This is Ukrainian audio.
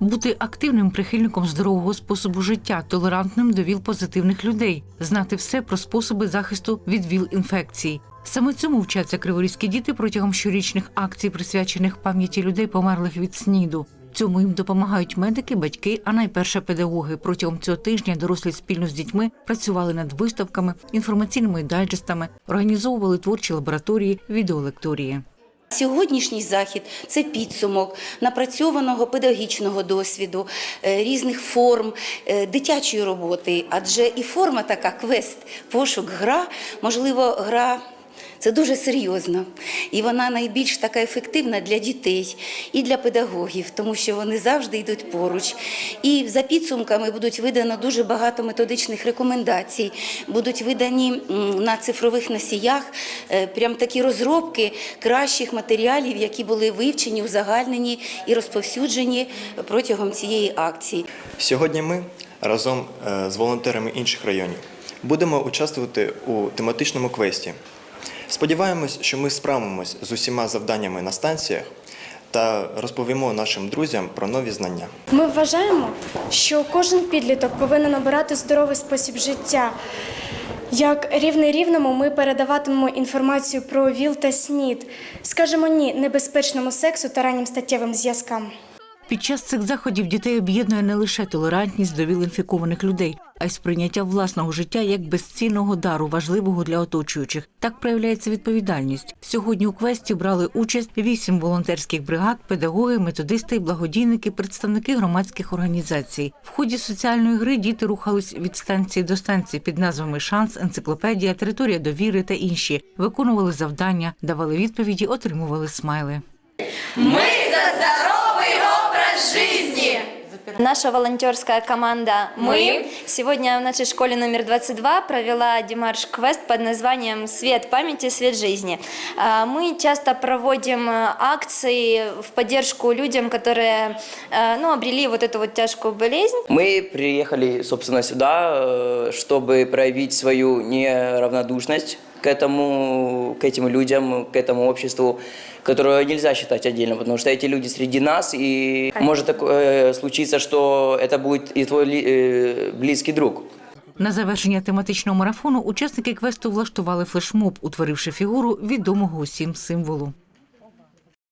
бути активним прихильником здорового способу життя, толерантним до ВІЛ позитивних людей, знати все про способи захисту від ВІЛ-інфекцій. Саме цьому вчаться криворізькі діти протягом щорічних акцій, присвячених пам'яті людей, померлих від СНІДу. Цьому їм допомагають медики, батьки, а найперше педагоги. Протягом цього тижня дорослі спільно з дітьми працювали над виставками, інформаційними дайджестами, організовували творчі лабораторії, відеолекторії. Сьогоднішній захід це підсумок напрацьованого педагогічного досвіду, е, різних форм е, дитячої роботи. Адже і форма така квест, пошук, гра, можливо, гра. Це дуже серйозно, і вона найбільш така ефективна для дітей і для педагогів, тому що вони завжди йдуть поруч. І за підсумками будуть видано дуже багато методичних рекомендацій, будуть видані на цифрових носіях е, прям такі розробки кращих матеріалів, які були вивчені, узагальнені і розповсюджені протягом цієї акції. Сьогодні ми разом е, з волонтерами інших районів будемо участвувати у тематичному квесті. Сподіваємось, що ми справимось з усіма завданнями на станціях та розповімо нашим друзям про нові знання. Ми вважаємо, що кожен підліток повинен обирати здоровий спосіб життя. Як рівне рівному ми передаватимемо інформацію про ВІЛ та СНІД. Скажемо ні небезпечному сексу та раннім статтєвим зв'язкам. Під час цих заходів дітей об'єднує не лише толерантність до ВІЛ-інфікованих людей, а й сприйняття власного життя як безцінного дару, важливого для оточуючих. Так проявляється відповідальність. Сьогодні у квесті брали участь вісім волонтерських бригад, педагоги, методисти, благодійники, представники громадських організацій. В ході соціальної гри діти рухались від станції до станції під назвами Шанс, енциклопедія, територія довіри та інші. Виконували завдання, давали відповіді, отримували смайли. Наша волонтерская команда «Мы» сегодня в нашей школе номер 22 провела демарш-квест под названием «Свет памяти, свет жизни». А, Мы часто проводим э, акции в поддержку людям, которые э, ну, обрели вот эту вот тяжкую болезнь. Мы приехали, собственно, сюда, э, чтобы проявить свою неравнодушность к этому, к этим людям, к этому обществу, которое нельзя считать отдельно, потому что эти люди среди нас, и может такое случиться, что это будет и твой ли- э, близкий друг. На завершення тематичного марафону учасники квесту влаштували флешмоб, утворивши фігуру відомого усім символу.